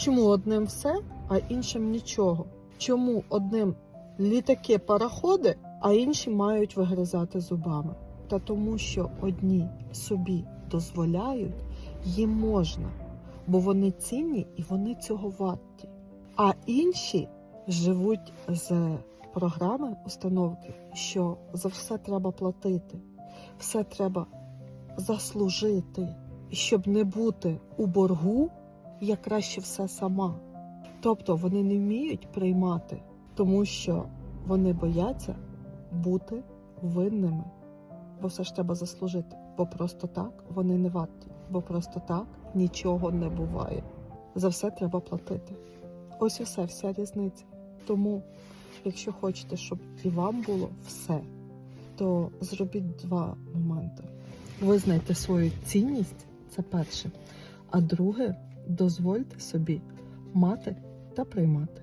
Чому одним все, а іншим нічого? Чому одним літаки пароходи, а інші мають вигризати зубами? Та тому, що одні собі дозволяють, їм можна, бо вони цінні і вони цього варті. А інші живуть з програми установки, що за все треба платити, все треба заслужити. Щоб не бути у боргу, я краще все сама. Тобто вони не вміють приймати, тому що вони бояться бути винними. Бо все ж треба заслужити. Бо просто так вони не варті, бо просто так нічого не буває. За все треба платити. Ось і все, вся різниця. Тому, якщо хочете, щоб і вам було все, то зробіть два моменти. Визнайте свою цінність це перше. А друге, дозвольте собі мати та приймати.